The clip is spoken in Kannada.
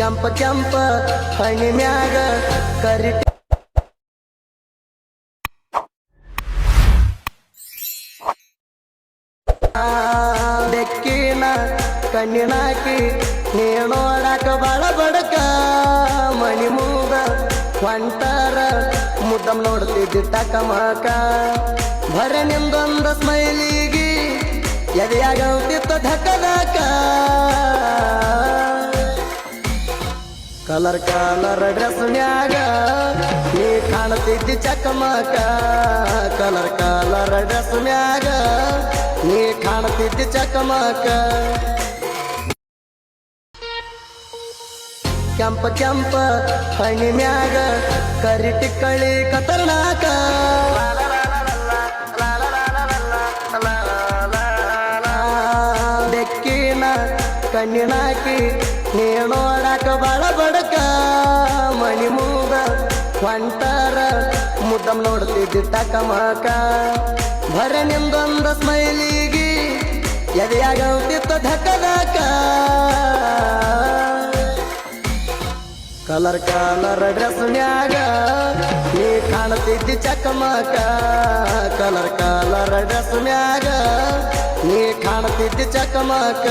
चंप चंप आणि म्याग कर ಬೆಕ್ಕಿನ ಕಣ್ಣಿನಾಕಿ ನೋಡಾಕ ಬಾಳ ಬಡಕ. ಮಣಿ ಮೂಗ ಹೊಂಟಾರ ಮುದ್ದಮ್ ನೋಡ್ತಿದ್ದಿ ಟಕಮಕ ಬರ ನಿಮ್ದೊಂದು ಸ್ಮೈಲಿಗಿ ಎದೆಯಾಗಂತಿತ್ತ ಧಕ್ಕದಾಕ. ಕಲರ್ ಕಲರ್ ಡ್ರೆಸ್ ನ್ಯಾಗ ನೀ ಕಾಣ್ತಿದ್ದಿ ಚಕಮಕ. ಕಲರ್ ಕಲರ್ ಡ್ರೆಸ್ ಕಾಣ್ತಿದ್ದಿ ಚಕಮಕ. ಕೆಂಪ ಕೆಂಪ ಹಣಿ ಮ್ಯಾಗ ಕರಿ ಟಿಕ್ಕಳಿ ಕತರ್ನಾಕ ಬೆಕ್ಕಿನ ಕಣ್ಣಿನಾಕಿ ನೀ ನೋಡಾಕ ಬಾಳ ಬಡಕ. ಮಣಿ ಮೂಗ ಹೊಂಟಾರ ಮುದ್ದಮ್ ನೋಡ್ತಿದ್ದ ಟಕಮಕ ಭರ ನಿಂದೊಂದ ಸ್ಮೈಲಿಗಿ ಎದೆಯಾಗಂತಿತ್ತ ಧಕಧಕ ಕಲರ್ ಕಲರ್ ಡ್ರೆಸ್ ನ್ಯಾಗ ನೀ ಕಾಣ್ತಿದ್ದಿ ಚಕಮಕ ಕಲರ್ ಕಲರ್ ಡ್ರೆಸ್ ನ್ಯಾಗ ನೀ ಕಾಣ್ತಿದ್ದಿ ಚಕಮಕ